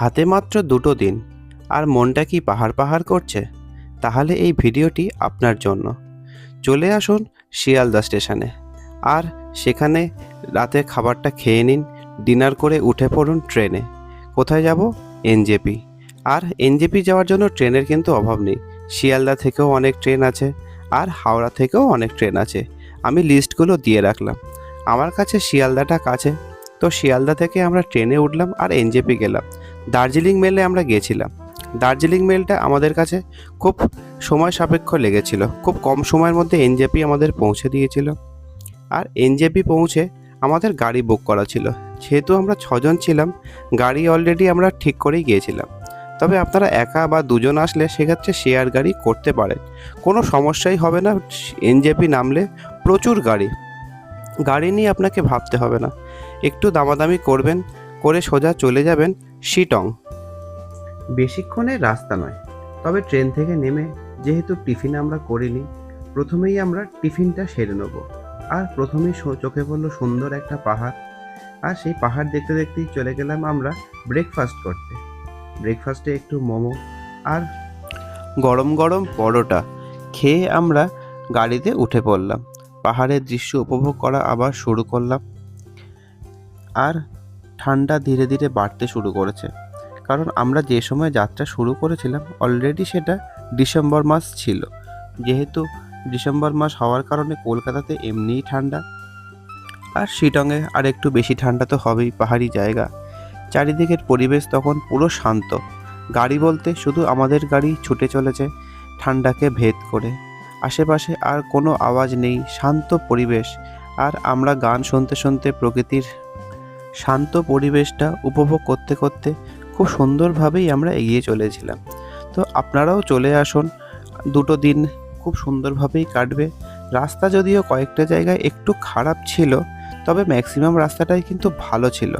হাতে মাত্র দুটো দিন। আর মনটা কি পাহাড় পাহাড় করছে? তাহলে এই ভিডিওটি আপনার জন্য। চলে আসুন শিয়ালদা স্টেশনে। আর সেখানে রাতে খাবারটা খেয়ে নিন, ডিনার করে উঠে পড়ুন ট্রেনে। কোথায় যাব? এনজেপি। আর এনজেপি যাওয়ার জন্য ট্রেনের কিন্তু অভাব নেই। শিয়ালদা থেকেও অনেক ট্রেন আছে, আর হাওড়া থেকেও অনেক ট্রেন আছে। আমি লিস্টগুলো দিয়ে রাখলাম। আমার কাছে শিয়ালদাটা কাছে। তো শিয়ালদা থেকে আমরা ট্রেনে উঠলাম আর এনজেপি গেলাম। দার্জিলিং মেলে আমরা গিয়েছিলাম। দার্জিলিং মেলটা আমাদের কাছে খুব সময় সাপেক্ষ লেগেছিল। খুব কম সময়ের মধ্যে এনজেপি আমাদের পৌঁছে দিয়েছিল। আর এনজেপি পৌঁছে আমাদের গাড়ি বুক করা ছিল। যেহেতু আমরা ছজন ছিলাম, গাড়ি অলরেডি আমরা ঠিক করেই গিয়েছিলাম। তবে আপনারা একা বা দুজন আসলে সেক্ষেত্রে শেয়ার গাড়ি করতে পারেন। কোনো সমস্যাই হবে না এনজেপি নামলে প্রচুর গাড়ি। গাড়ি নিয়ে আপনাকে ভাবতে হবে না। একটু দামাদামি করবেন, করে সোজা চলে যাবেন। শিটং। বেশিক্ষণের রাস্তা নয়, তবে ট্রেন থেকে নেমে যেহেতু টিফিন আমরা করিনি, প্রথমেই আমরা টিফিনটা সেরে নেব। আর প্রথমেই চোখে পড়ল সুন্দর একটা পাহাড়। আর সেই পাহাড় দেখতে দেখতেই চলে গেলাম আমরা ব্রেকফাস্ট করতে। ব্রেকফাস্টে একটু মোমো আর গরম গরম পরোটা খেয়ে আমরা গাড়িতে উঠে পড়লাম। পাহাড়ের দৃশ্য উপভোগ করা আবার শুরু করলাম। আর ঠান্ডা ধীরে ধীরে বাড়তে শুরু করেছে। কারণ আমরা যে সময় যাত্রা শুরু করেছিলাম অলরেডি সেটা ডিসেম্বর মাস ছিল। যেহেতু ডিসেম্বর মাস হওয়ার কারণে কলকাতাতে এমনিই ঠান্ডা। আর শিটংয়ে আর একটু বেশি ঠান্ডা তো হবেই, পাহাড়ি জায়গা। চারিদিকের পরিবেশ তখন পুরো শান্ত। গাড়ি বলতে শুধু আমাদের গাড়ি ছুটে চলেছে, ঠান্ডাকে ভেদ করে। আশেপাশে আর কোনো আওয়াজ নেই, শান্ত পরিবেশ। আর আমরা গান শুনতে শুনতে প্রকৃতির শান্ত পরিবেশটা উপভোগ করতে করতে খুব সুন্দরভাবেই আমরা এগিয়ে চলেছিলাম। তো আপনারাও চলে আসুন। দুটো দিন খুব সুন্দরভাবেই কাটবে। রাস্তা যদিও কয়েকটা জায়গায় একটু খারাপ ছিল, তবে ম্যাক্সিমাম রাস্তাটাই কিন্তু ভালো ছিল।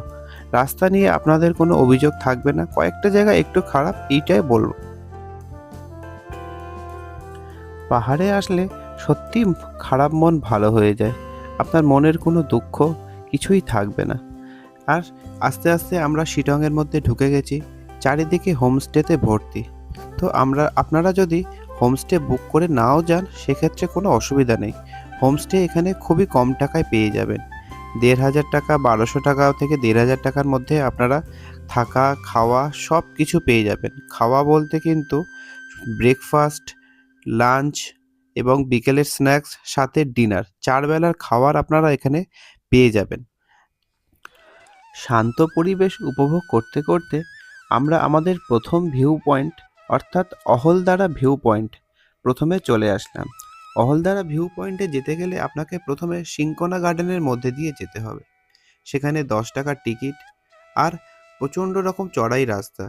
রাস্তা নিয়ে আপনাদের কোনো অভিযোগ থাকবে না। কয়েকটা জায়গা একটু খারাপ, এইটাই বলব। পাহাড়ে আসলে সত্যি খারাপ মন ভালো হয়ে যায়। আপনার মনের কোনো দুঃখ কিছুই থাকবে না। আর আস্তে আস্তে আমরা শিটংয়ের মধ্যে ঢুকে গেছি, চারিদিকে হোমস্টেতে ভর্তি। তো আমরা, আপনারা যদি হোমস্টে বুক করে নাও যান, সেক্ষেত্রে কোনো অসুবিধা নেই। হোমস্টে এখানে খুবই কম টাকায় পেয়ে যাবেন। দেড় হাজার টাকা, বারোশো টাকা থেকে দেড় হাজার টাকার মধ্যে আপনারা থাকা, খাওয়া সব কিছু পেয়ে যাবেন। খাওয়া বলতে কিন্তু ব্রেকফাস্ট লাঞ্চ এবং বিকেলের স্ন্যাক্স সাথে ডিনার চার বেলার খাবার আপনারা এখানে পেয়ে যাবেন। শান্ত পরিবেশ উপভোগ করতে করতে আমরা আমাদের প্রথম ভিউ পয়েন্ট অর্থাৎ অহলদারা ভিউ পয়েন্ট প্রথমে চলে আসলাম। অহলদারা ভিউ পয়েন্টে যেতে গেলে আপনাকে প্রথমে সিঙ্কোনা গার্ডেনের মধ্যে দিয়ে যেতে হবে। সেখানে দশ টাকার টিকিট আর প্রচণ্ড রকম চড়াই রাস্তা।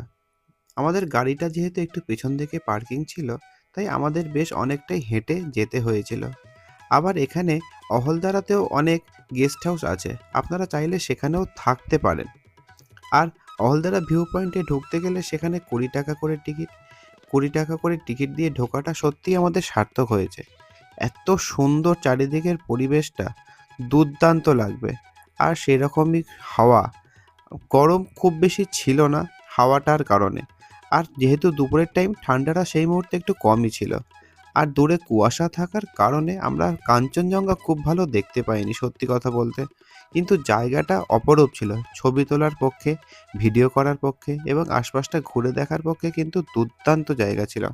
আমাদের গাড়িটা যেহেতু একটু পেছন দিকে পার্কিং ছিল, তাই আমাদের বেশ অনেকটাই হেঁটে যেতে হয়েছিল। আবার এখানে অহলদারাতেও অনেক গেস্ট হাউস আছে। আপনারা চাইলে সেখানেও থাকতে পারেন। আর অহলদারা ভিউ পয়েন্টে ঢুকতে গেলে সেখানে কুড়ি টাকা করে টিকিট কুড়ি টাকা করে টিকিট দিয়ে ঢোকাটা সত্যিই আমাদের সার্থক হয়েছে। এত সুন্দর চারিদিকের পরিবেশটা দুর্দান্ত লাগবে। আর সেরকমই হাওয়া। গরম খুব বেশি ছিল না হাওয়াটার কারণে। আর যেহেতু দুপুরের টাইম ঠান্ডাটা সেই মুহূর্তে একটু কমই ছিল। আর দূরে কুয়াশা থাকার কারণে আমরা কাঞ্চনজঙ্ঘা খুব ভালো দেখতে পাইনি, সত্যি কথা বলতে। কিন্তু জায়গাটা অপরূপ ছিল, ছবি তোলার পক্ষে, ভিডিও করার পক্ষে এবং আশপাশটা ঘুরে দেখার পক্ষে কিন্তু দুর্দান্ত জায়গা ছিল।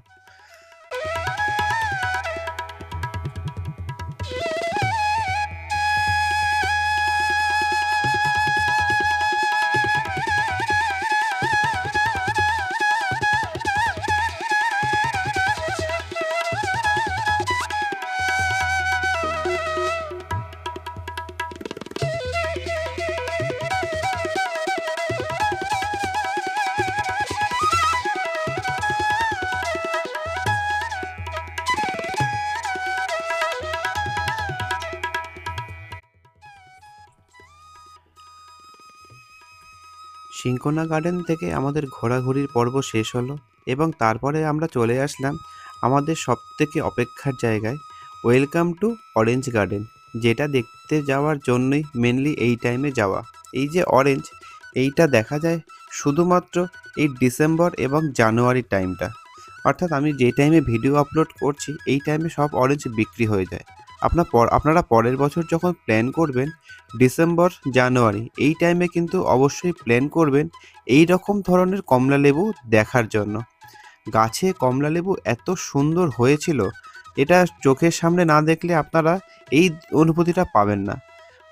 সিঙ্কোনা গার্ডেন থেকে আমাদের ঘোরাঘুরির পর্ব শেষ হলো এবং তারপরে আমরা চলে আসলাম আমাদের সবথেকে অপেক্ষার জায়গায়, ওয়েলকাম টু অরেঞ্জ গার্ডেন, যেটা দেখতে যাওয়ার জন্যই মেনলি এই টাইমে যাওয়া। এই যে অরেঞ্জ, এইটা দেখা যায় শুধুমাত্র এই ডিসেম্বর এবং জানুয়ারির টাইমটা। অর্থাৎ আমি যে টাইমে ভিডিও আপলোড করছি, এই টাইমে সব অরেঞ্জ বিক্রি হয়ে যায়। আপনার পর, আপনারা পরের বছর যখন প্ল্যান করবেন ডিসেম্বর জানুয়ারি এই টাইমে কিন্তু অবশ্যই প্ল্যান করবেন এই রকম ধরনের কমলা লেবু দেখার জন্য। গাছে কমলা লেবু এত সুন্দর হয়েছিল, এটা চোখের সামনে না দেখলে আপনারা এই অনুভূতিটা পাবেন না।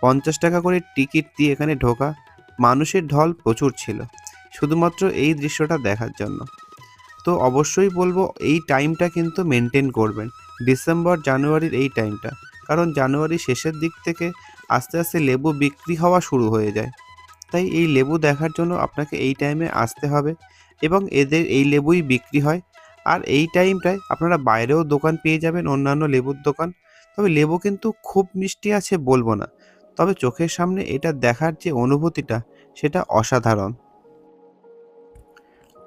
পঞ্চাশ টাকা করে টিকিট দিয়ে এখানে ঢোকা, মানুষের ঢল প্রচুর ছিল, শুধুমাত্র এই দৃশ্যটা দেখার জন্য। তো অবশ্যই বলব, এই টাইমটা কিন্তু মেনটেন করবেন। ডিসেম্বর, জানুয়ারির এই টাইমটা কারণ জানুয়ারি শেষের দিক থেকে আস্তে আস্তে লেবু বিক্রি হওয়া শুরু হয়ে যায়। তাই এই লেবু দেখার জন্য আপনাকে এই টাইমে আসতে হবে এবং এদের এই লেবুই বিক্রি হয়। আর এই টাইমটায় আপনারা বাইরেও দোকান পেয়ে যাবেন, অন্যান্য লেবুর দোকান। তবে লেবু কিন্তু খুব মিষ্টি আছে বলব না। তবে চোখের সামনে এটা দেখার যে অনুভূতিটা, সেটা অসাধারণ।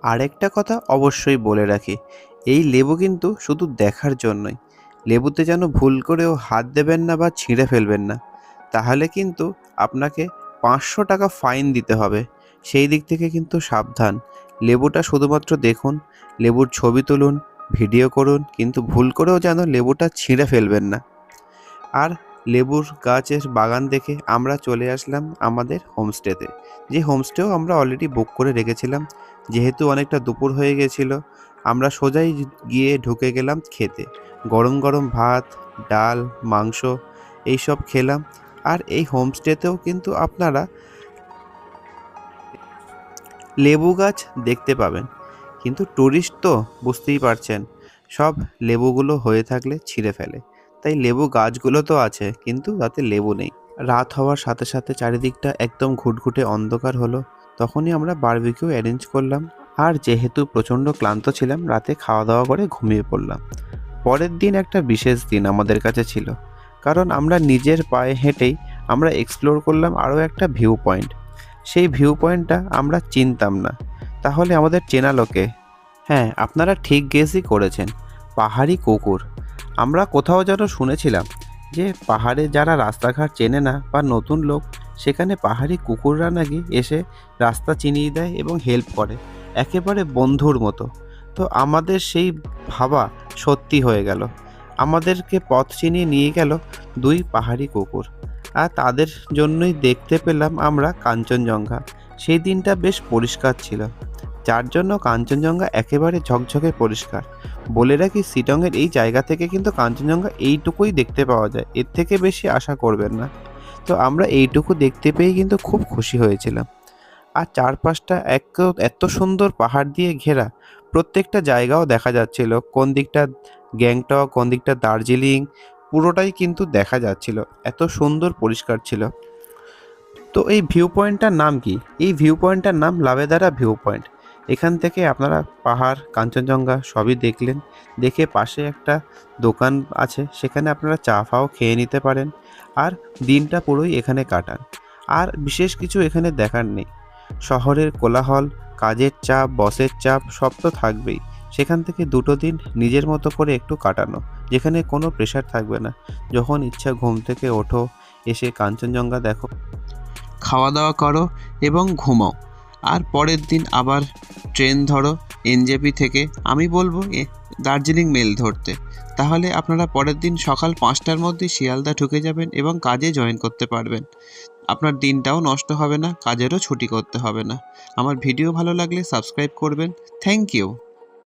আরেকটা কথা অবশ্যই বলে রাখি এই লেবু কিন্তু শুধু দেখার জন্যই। লেবুতে যেন ভুল করেও হাত দেবেন না বা ছিঁড়ে ফেলবেন না। তাহলে কিন্তু আপনাকে পাঁচশো টাকা ফাইন দিতে হবে। সেই দিক থেকে কিন্তু সাবধান। লেবুটা শুধুমাত্র দেখুন, লেবুর ছবি তুলুন, ভিডিও করুন, কিন্তু ভুল করেও যেন লেবুটা ছিঁড়ে ফেলবেন না। আর লেবুর গাছের বাগান দেখে আমরা চলে আসলাম আমাদের হোমস্টেতে। যে হোমস্টেও আমরা অলরেডি বুক করে রেখেছিলাম। যেহেতু অনেকটা দুপুর হয়ে গেছিল, আমরা সোজাই গিয়ে ঢুকে গেলাম খেতে। গরম গরম ভাত, ডাল, মাংস এইসব খেলাম। আর এই হোমস্টেতেও কিন্তু আপনারা লেবু গাছ দেখতে পাবেন। কিন্তু ট্যুরিস্ট তো বুঝতেই পারছেন, সব লেবুগুলো হয়ে থাকলে ছিঁড়ে ফেলে। তাই লেবু গাছগুলো তো আছে, কিন্তু তাতে লেবু নেই। রাত হওয়ার সাথে সাথে চারিদিকটা একদম ঘুটঘুটে অন্ধকার হলো। তখনই আমরা বারবিকিউ অ্যারেঞ্জ করলাম। আর যেহেতু প্রচণ্ড ক্লান্ত ছিলাম, রাতে খাওয়া দাওয়া করে ঘুমিয়ে পড়লাম। পরের দিন একটা বিশেষ দিন আমাদের কাছে ছিল। কারণ আমরা নিজের পায়ে হেঁটেই আমরা এক্সপ্লোর করলাম আরও একটা ভিউ পয়েন্ট সেই ভিউ পয়েন্টটা আমরা চিনতাম না। তাহলে আমাদের চেনা লোকে হ্যাঁ আপনারা ঠিক গেসই করেছেন। পাহাড়ি কুকুর। আমরা কোথাও যেন শুনেছিলাম যে পাহাড়ে যারা রাস্তাঘাট চেনে না বা নতুন লোক, সেখানে পাহাড়ি কুকুররা নাকি এসে রাস্তা চিনিয়ে দেয় এবং হেল্প করে, একেবারে বন্ধুর মতো। তো আমাদের সেই ভাবা সত্যি হয়ে গেল। আমাদেরকে পথ চিনিয়ে নিয়ে গেল দুই পাহাড়ি কুকুর। আর তাদের জন্যই দেখতে পেলাম আমরা কাঞ্চনজঙ্ঘা। সেই দিনটা বেশ পরিষ্কার ছিল। যার জন্য কাঞ্চনজঙ্ঘা একেবারে ঝকঝকে পরিষ্কার। বলে রাখি, শিটংয়ের এই জায়গা থেকে কিন্তু কাঞ্চনজঙ্ঘা এইটুকুই দেখতে পাওয়া যায়। এর থেকে বেশি আশা করবেন না। তো আমরা এইটুকু দেখতে পেয়ে কিন্তু খুব খুশি হয়েছিলাম। আর চারপাশটা এক এত সুন্দর পাহাড় দিয়ে ঘেরা, প্রত্যেকটা জায়গাও দেখা যাচ্ছিল। কোন দিকটা গ্যাংটক, কোন দিকটা দার্জিলিং, পুরোটাই কিন্তু দেখা যাচ্ছিল। এত সুন্দর পরিষ্কার ছিল। তো এই ভিউ পয়েন্টটার নাম কি? এই ভিউ পয়েন্টটার নাম লাভেদারা ভিউ পয়েন্ট এখান থেকে আপনারা পাহাড়, কাঞ্চনজঙ্ঘা সবই দেখলেন। দেখে পাশে একটা দোকান আছে, সেখানে আপনারা চা ফাও খেয়ে নিতে পারেন আর দিনটা পুরোই এখানে কাটান। আর বিশেষ কিছু এখানে দেখার নেই। শহরের কোলাহল, কাজের চাপ, বসের চাপ, সব তো থাকবেই। সেখান থেকে দুটো দিন নিজের মতো করে একটু কাটানো, যেখানে কোনো প্রেশার থাকবে না। যখন ইচ্ছা ঘুম থেকে ওঠো, এসে কাঞ্চনজঙ্ঘা দেখো। খাওয়া দাওয়া করো এবং ঘুমাও। আর পরের দিন আবার ট্রেন ধরো, এনজেপি থেকে। আমি বলব দার্জিলিং মেল ধরতে। তাহলে আপনারা পরের দিন সকাল পাঁচটার মধ্যে শিয়ালদা ঢুকে যাবেন এবং কাজে জয়েন করতে পারবেন। আপনার দিনটাও নষ্ট হবে না, কাজেরও ছুটি করতে হবে না। আমার ভিডিও ভালো লাগলে সাবস্ক্রাইব করবেন। Thank you